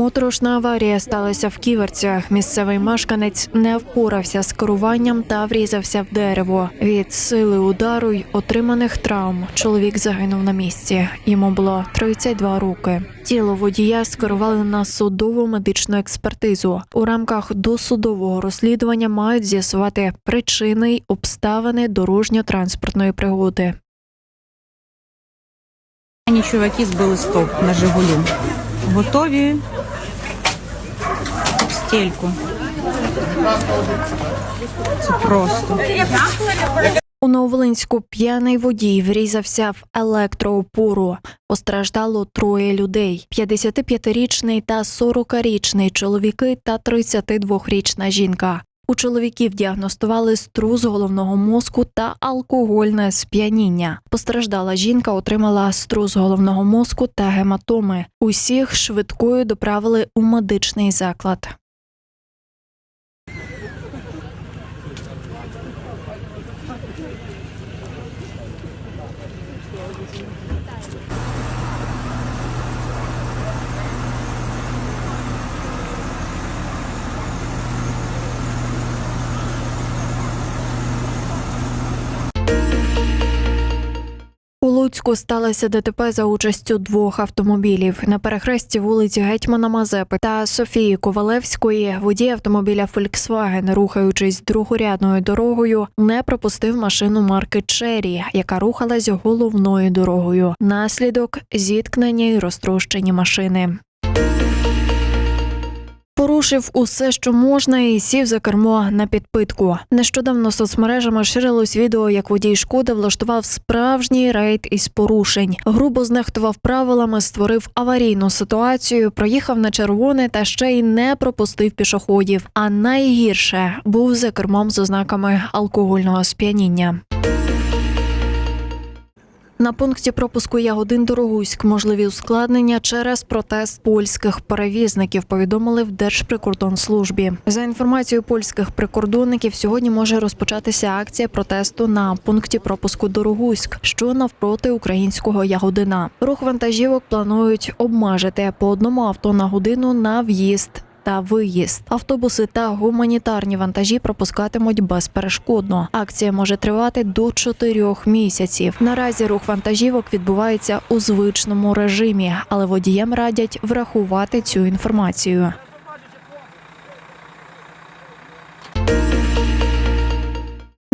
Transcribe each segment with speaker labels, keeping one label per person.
Speaker 1: Моторошна аварія сталася в Ківерцях. Місцевий мешканець не впорався з керуванням та врізався в дерево. Від сили удару й отриманих травм чоловік загинув на місці. Йому було 32 роки. Тіло водія скерували на судову медичну експертизу. У рамках досудового розслідування мають з'ясувати причини й обставини дорожньо-транспортної пригоди.
Speaker 2: Чуваки збили стоп на Жигулі. Готові в. Це просто.
Speaker 1: У Нововолинську п'яний водій врізався в електроопору. Постраждало троє людей: 55-річний та 40-річний чоловіки та 32-річна жінка. У чоловіків діагностували струс головного мозку та алкогольне сп'яніння. Постраждала жінка отримала струс головного мозку та гематоми. Усіх швидкою доправили у медичний заклад. Луцьку сталося ДТП за участю двох автомобілів на перехресті вулиці Гетьмана Мазепи та Софії Ковалевської. Водій автомобіля Volkswagen, рухаючись другорядною дорогою, не пропустив машину марки Черрі, яка рухалась головною дорогою. Наслідок зіткнення й розтрощені машини. Порушив усе, що можна, і сів за кермо на підпитку. Нещодавно соцмережами ширилось відео, як водій шкоди влаштував справжній рейд із порушень. Грубо знехтував правилами, створив аварійну ситуацію, проїхав на червоне та ще й не пропустив пішоходів. А найгірше був за кермом з ознаками алкогольного сп'яніння. На пункті пропуску Ягодин Дорогуськ можливі ускладнення через протест польських перевізників. Повідомили в Держприкордонслужбі. За інформацією польських прикордонників, сьогодні може розпочатися акція протесту на пункті пропуску Дорогуськ, що навпроти українського Ягодина. Рух вантажівок планують обмежити по одному авто на годину на в'їзд та виїзд. Автобуси та гуманітарні вантажі пропускатимуть безперешкодно. Акція може тривати до чотирьох місяців. Наразі рух вантажівок відбувається у звичному режимі, але водіям радять врахувати цю інформацію.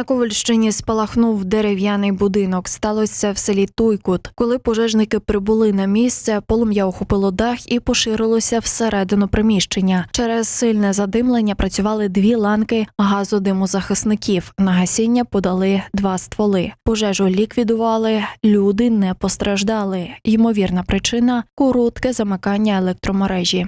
Speaker 1: На Ковальщині спалахнув дерев'яний будинок. Сталося в селі Туйкут. Коли пожежники прибули на місце, полум'я охопило дах і поширилося всередину приміщення. Через сильне задимлення працювали дві ланки газодимозахисників. На гасіння подали два стволи. Пожежу ліквідували, люди не постраждали. Ймовірна причина коротке замикання електромережі.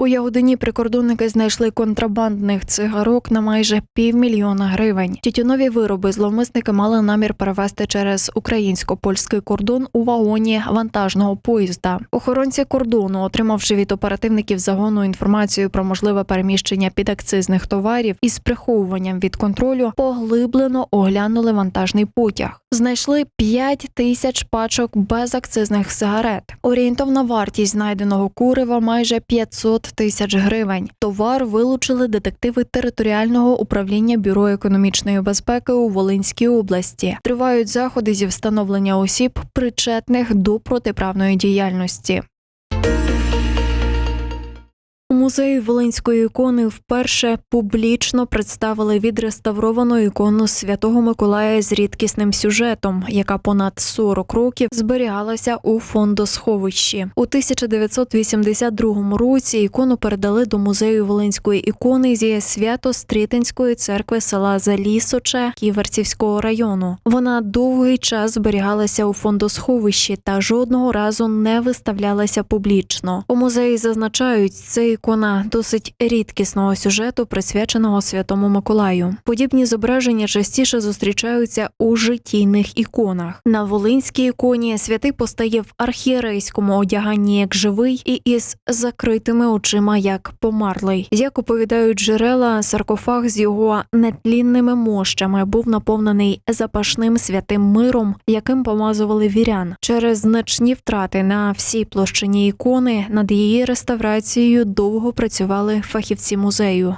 Speaker 1: У Ягодині прикордонники знайшли контрабандних цигарок на майже півмільйона гривень. Тютюнові вироби зловмисники мали намір перевезти через українсько-польський кордон у вагоні вантажного поїзда. Охоронці кордону, отримавши від оперативників загону інформацію про можливе переміщення підакцизних товарів із приховуванням від контролю, поглиблено оглянули вантажний потяг. Знайшли 5 тисяч пачок безакцизних сигарет. Орієнтовна вартість знайденого курива майже 500 тисяч гривень. Товар вилучили детективи територіального управління бюро економічної безпеки у Волинській області. Тривають заходи зі встановлення осіб, причетних до протиправної діяльності. У музеї Волинської ікони вперше публічно представили відреставровану ікону Святого Миколая з рідкісним сюжетом, яка понад 40 років зберігалася у фондосховищі. У 1982 році ікону передали до музею Волинської ікони зі Свято-Стрітинської церкви села Залісоче Ківерцівського району. Вона довгий час зберігалася у фондосховищі та жодного разу не виставлялася публічно. У музеї зазначають, це ікона досить рідкісного сюжету, присвяченого Святому Миколаю. Подібні зображення частіше зустрічаються у життєйних іконах. На Волинській іконі святий постає в архієрейському одяганні як живий і із закритими очима як померлий. Як оповідають джерела, саркофаг з його нетлінними мощами був наповнений запашним святим миром, яким помазували вірян. Через значні втрати на всій площині ікони над її реставрацією довго працювали фахівці музею.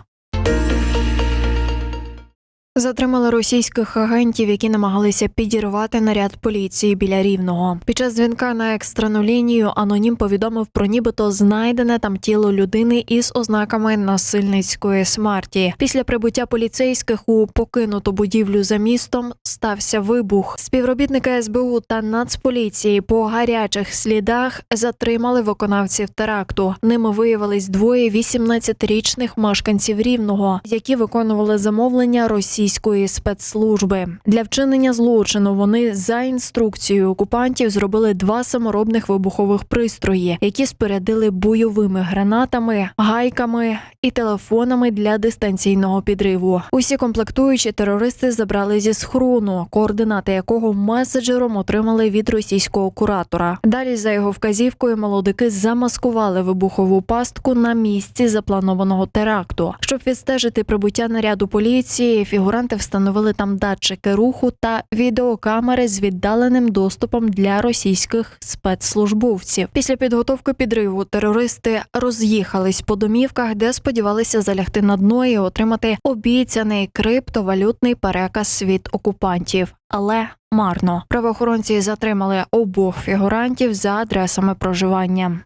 Speaker 1: Затримали російських агентів, які намагалися підірвати наряд поліції біля рівного. Під час дзвінка на екстрену лінію анонім повідомив про нібито знайдене там тіло людини із ознаками насильницької смерті. Після прибуття поліцейських у покинуту будівлю за містом стався вибух. Співробітники СБУ та Нацполіції по гарячих слідах затримали виконавців теракту. Ними виявились двоє 18-річних мешканців рівного, які виконували замовлення російської спецслужби. Для вчинення злочину вони за інструкцією окупантів зробили два саморобних вибухових пристрої, які спорядили бойовими гранатами, гайками і телефонами для дистанційного підриву. Усі комплектуючі терористи забрали зі схрону, координати якого меседжером отримали від російського куратора. Далі, за його вказівкою, молодики замаскували вибухову пастку на місці запланованого теракту. Щоб відстежити прибуття наряду поліції, фігуранти встановили там датчики руху та відеокамери з віддаленим доступом для російських спецслужбовців. Після підготовки підриву терористи роз'їхались по домівках, де сподівалися залягти на дно і отримати обіцяний криптовалютний переказ від окупантів. Але марно правоохоронці затримали обох фігурантів за адресами проживання.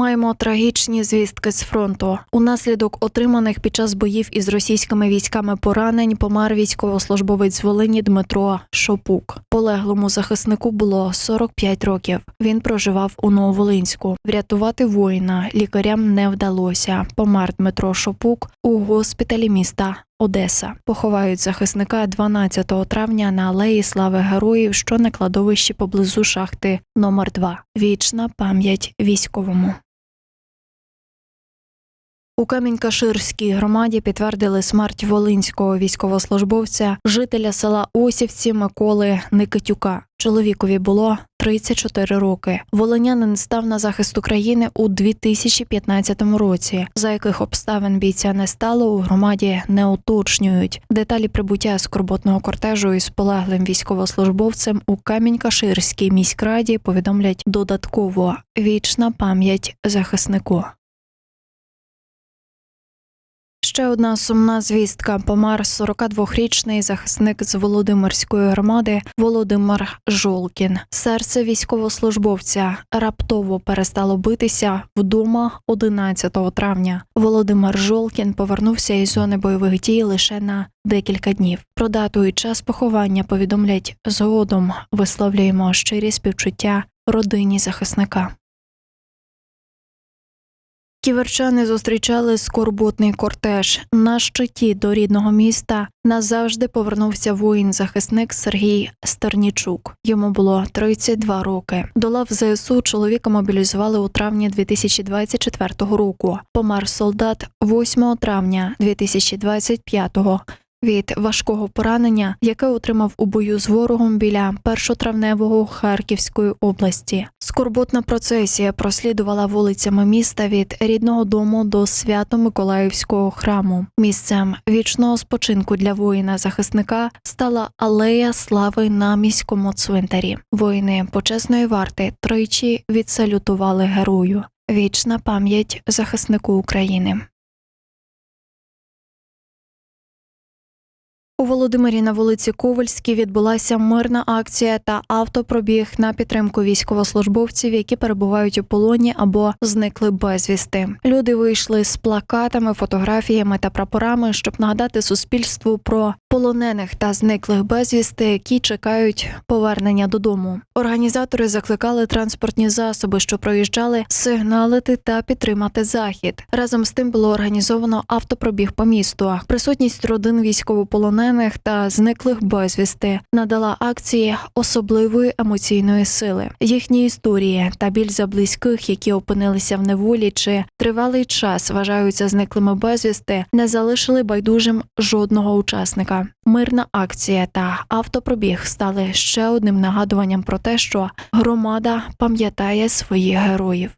Speaker 1: Маємо трагічні звістки з фронту. Унаслідок отриманих під час боїв із російськими військами поранень помер військовослужбовець Волині Дмитро Шопук. Полеглому захиснику було 45 років. Він проживав у Нововолинську. Врятувати воїна лікарям не вдалося. Помер Дмитро Шопук у госпіталі міста. Одеса поховають захисника 12 травня на алеї Слави Героїв, що на кладовищі поблизу шахти номер 2 Вічна пам'ять військовому. У Камінь-Каширській громаді підтвердили смерть волинського військовослужбовця, жителя села Осівці Миколи Никитюка. Чоловікові було 34 роки. Волинянин став на захист України у 2015 році. За яких обставин бійця не стало, у громаді не уточнюють. Деталі прибуття скорботного кортежу із полеглим військовослужбовцем у Камінь-Каширській міськраді повідомлять додатково вічна пам'ять захиснику. Ще одна сумна звістка. Помер 42-річний захисник з Володимирської громади Володимир Жолкін. Серце військовослужбовця раптово перестало битися вдома 11 травня. Володимир Жолкін повернувся із зони бойових дій лише на декілька днів. Про дату і час поховання повідомлять згодом. Висловлюємо щирі співчуття родині захисника. Ківерчани зустрічали скорботний кортеж. На щиті до рідного міста назавжди повернувся воїн-захисник Сергій Стернічук. Йому було 32 роки. До лав ЗСУ чоловіка мобілізували у травні 2024 року. Помер солдат 8 травня 2025-го від важкого поранення, яке отримав у бою з ворогом біля першотравневого Харківської області. Скорботна процесія прослідувала вулицями міста від рідного дому до свято-миколаївського храму. Місцем вічного спочинку для воїна-захисника стала алея слави на міському цвинтарі. Воїни почесної варти тричі відсалютували герою. Вічна пам'ять захиснику України. У Володимирі на вулиці Ковальській відбулася мирна акція та автопробіг на підтримку військовослужбовців, які перебувають у полоні або зникли безвісти. Люди вийшли з плакатами, фотографіями та прапорами, щоб нагадати суспільству про полонених та зниклих безвісти, які чекають повернення додому. Організатори закликали транспортні засоби, що проїжджали, сигналити та підтримати захід. Разом з тим було організовано автопробіг по місту. Присутність родин військовополонених полонених та зниклих безвісти надала акції особливої емоційної сили. Їхні історії та біль за близьких, які опинилися в неволі чи тривалий час вважаються зниклими безвісти, не залишили байдужим жодного учасника. Мирна акція та автопробіг стали ще одним нагадуванням про те, що громада пам'ятає своїх героїв.